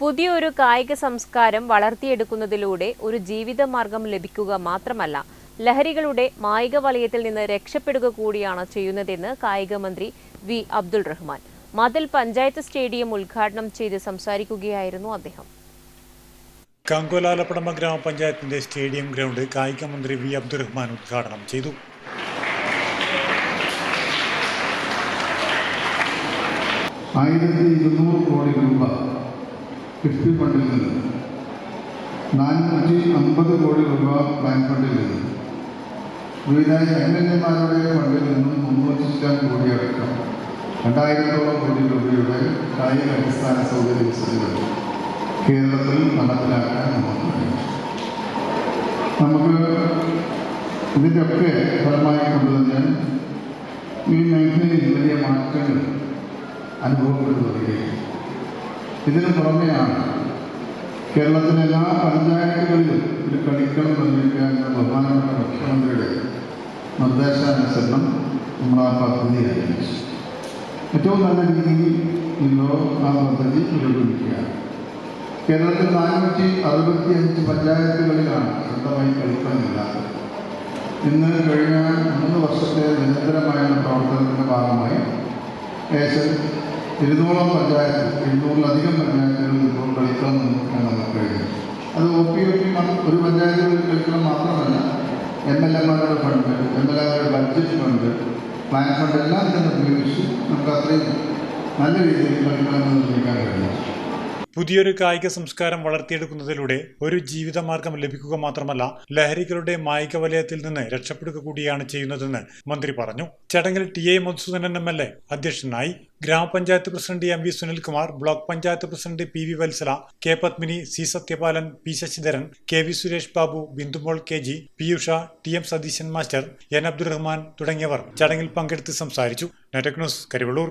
പുതിയൊരു കായിക സംസ്കാരം വളർത്തിയെടുക്കുന്നതിലൂടെ ഒരു ജീവിതമാർഗം ലഭിക്കുക മാത്രമല്ല ലഹരികളുടെ മായിക വലയത്തിൽ നിന്ന് രക്ഷപ്പെടുക കൂടിയാണ് ചെയ്യുന്നതെന്ന് കായിക മന്ത്രി വി. അബ്ദുൾ റഹ്മാൻ. മതിൽ പഞ്ചായത്ത് സ്റ്റേഡിയം ഉദ്ഘാടനം ചെയ്ത് സംസാരിക്കുകയായിരുന്നു അദ്ദേഹം. കാങ്കോലാലപ്പടമ്പ ഗ്രാമപഞ്ചായത്തിന്റെ സ്റ്റേഡിയം ഗ്രൗണ്ട് കായിക മന്ത്രി വി. അബ്ദുറഹ്മാൻ ഉദ്ഘാടനം ചെയ്തു. ആയിരത്തി ഇരുന്നൂറ് കോടി രൂപ കിഫ്ബി ഫണ്ടിൽ നിന്ന് നാനൂറ്റി അമ്പത് കോടി രൂപ പ്ലാൻ ഫണ്ടിൽ നിന്ന് വിവിധ എം എൽ എമാരുടെ ഫണ്ടിൽ നിന്നും മുന്നൂറ്റി കോടി അടക്കം രണ്ടായിരത്തോളം കോടി രൂപയുടെ കായിക അടിസ്ഥാന സൗകര്യ വികസനങ്ങൾ കേരളത്തിൽ നടപ്പിലാക്കാൻ നമുക്ക്. നമുക്ക് ഇതിന്റെയൊക്കെ ഫലമായി കൊണ്ട് ഈ മേഖലയിൽ വലിയ മാറ്റങ്ങൾ അനുഭവപ്പെട്ടു വരികയും ഇതിനു പുറമെയാണ് കേരളത്തിലെ എല്ലാ പഞ്ചായത്തുകളിലും ഒരു കളിക്കളം നിർമ്മിക്കുക എന്ന ബഹുമാനപ്പെട്ട മുഖ്യമന്ത്രിയുടെ നിർദ്ദേശാനുസരണം നമ്മൾ ആ പദ്ധതി ആരംഭിച്ചു. ഏറ്റവും നല്ല രീതിയിൽ ഇന്നോ ആ പദ്ധതി പുരോഗമിക്കുകയാണ്. കേരളത്തിൽ നാനൂറ്റി അറുപത്തി അഞ്ച് പഞ്ചായത്തുകളിലാണ് സ്വന്തമായി കളിക്കളമില്ലാത്തത് ഇന്ന് കഴിഞ്ഞ മൂന്ന് വർഷത്തെ നിരന്തരമായ പ്രവർത്തനത്തിന്റെ ഭാഗമായി ഏകദേശം ഇരുന്നൂറോളം പഞ്ചായത്ത് ഇരുന്നൂറിലധികം പഞ്ചായത്തുകളിൽ ഇപ്പോൾ കളിക്കളം നിർമ്മിക്കാൻ നമുക്ക് കഴിയും അത് ഒ പി ഒ പി ഒരു പഞ്ചായത്തുകളിൽ കളിക്കണം മാത്രമല്ല എം എൽ എമാരുടെ ഫണ്ട് എം എൽ എമാരുടെ ബഡ്ജറ്റ് ഫണ്ട് പ്ലാൻ ഫണ്ട് എല്ലാം തന്നെ ഉപയോഗിച്ച് നമുക്ക് അത്രയും നല്ല രീതിയിൽ കളിക്കണമെന്ന് പുതിയൊരു കായിക സംസ്കാരം വളർത്തിയെടുക്കുന്നതിലൂടെ ഒരു ജീവിതമാർഗം ലഭിക്കുക മാത്രമല്ല ലഹരികളുടെ മായിക വലയത്തിൽ നിന്ന് രക്ഷപ്പെടുക കൂടിയാണ് ചെയ്യുന്നതെന്ന് മന്ത്രി പറഞ്ഞു. ചടങ്ങിൽ T A Madhusoodanan M L A അധ്യക്ഷനായി ഗ്രാമപഞ്ചായത്ത് president M V Sunilkumar block panchayat president P V Valsala K Padmini C Sathyapalan P Sasidharan K V Suresh Babu Bindumol K G Piyusha T M Satheesan master N Abdurahman തുടങ്ങിയവർ ചടങ്ങിൽ പങ്കെടുത്ത് സംസാരിച്ചു. നെറ്റക് news Karivellur.